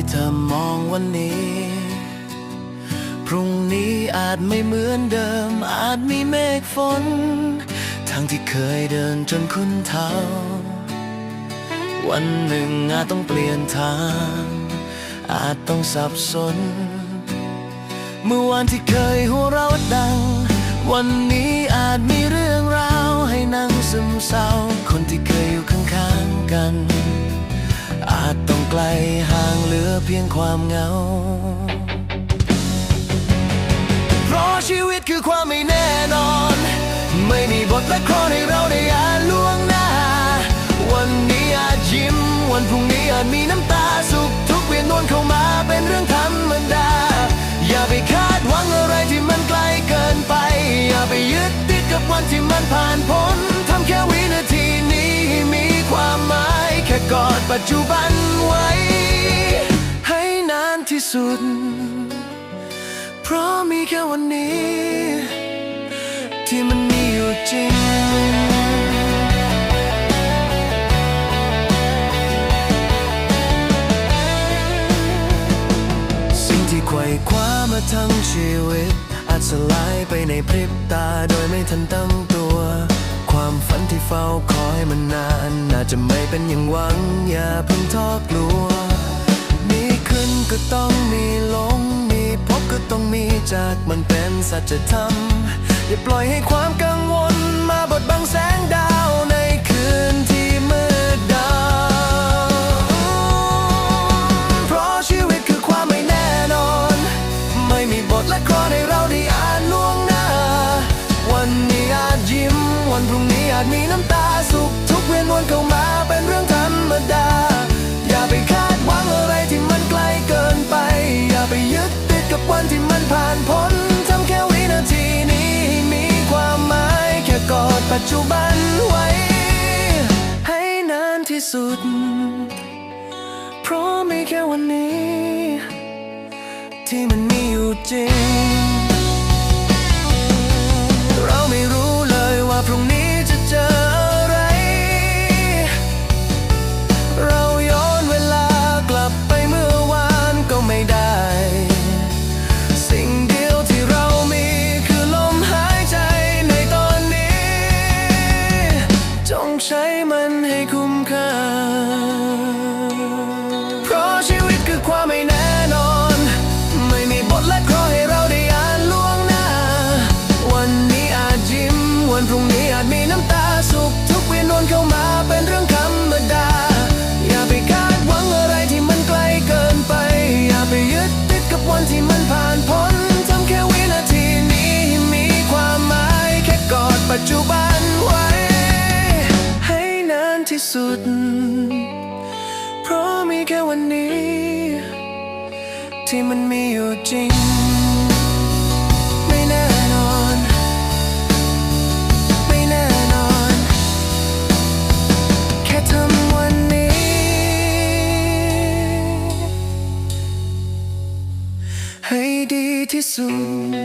ที่เธอมองวันนี้ พรุ่งนี้อาจไม่เหมือนเดิม อาจมีเมฆฝน ทางที่เคยเดินจนคุ้นเท้า วันหนึ่งอาจต้องเปลี่ยนทาง อาจต้องสับสน เมื่อวันที่เคยหัวเราะดัง วันนี้อาจมีเรื่องราวให้นั่งซึมเศร้า คนที่เคยอยู่ข้างๆกัน อาจต้องไกลห่าง เหลือเพียงความเหงา เพราะชีวิตคือความไม่แน่นอน ไม่มีบทละครให้เราได้อ่านล่วงหน้า วันนี้อาจยิ้ม วันพรุ่งนี้อาจมีน้ำตาสุขทุกเวียนนวลเข้ามาเป็นเรื่องธรรมดา อย่าไปคาดหวังอะไรที่มันไกลเกินไป อย่าไปยึดติดกับวันที่มันผ่านพ้นทำแค่วินาทีนี้ให้มีความหมายแค่กอดปัจจุบัน ที่สุด เพราะมีแค่วันนี้ ที่มันมีอยู่จริงสิ่งที่ไขว่คว้ามาทั้งชีวิต อาจสลายไปในพริบตาโดยไม่ทันตั้งตัว ความฝันที่เฝ้าคอยมันานอาจะไม่เป็นอย่างหวัง อย่าเพิ่งท้อกลัว มีขึ้นก็ต้อง ต้องมีจากมันเป็นสัจธรรม อย่าปล่อยให้ความกังวลมาบดบังแสงดาวในคืนที่มืดดำเพราะชีวิตคือความไม่แน่นอน ไม่มีบทละครให้เราได้อ่านล่วงหน้า วันนี้อาจยิ้ม วันพรุ่งนี้อาจมีน้ำตาสุขทุกเวียนวนเข้ามาเป็นเรื่องธรรมดา อย่าไปคาดหวังอะไรที่มันไกลเกินไป กับวันที่มันผ่านพ้นทำแค่วินาทีนี้ให้มีความหมายแค่กอดปัจจุบันไว้ ให้นานที่สุด เพราะมีแค่วันนี้ ที่มันมีอยู่จริง มันให้คุ้มค่า สุด เพราะมีแค่วันนี้ ที่มันมีอยู่จริง ไม่แน่นอน ไม่แน่นอน แค่ทำวันนี้ ให้ดีที่สุด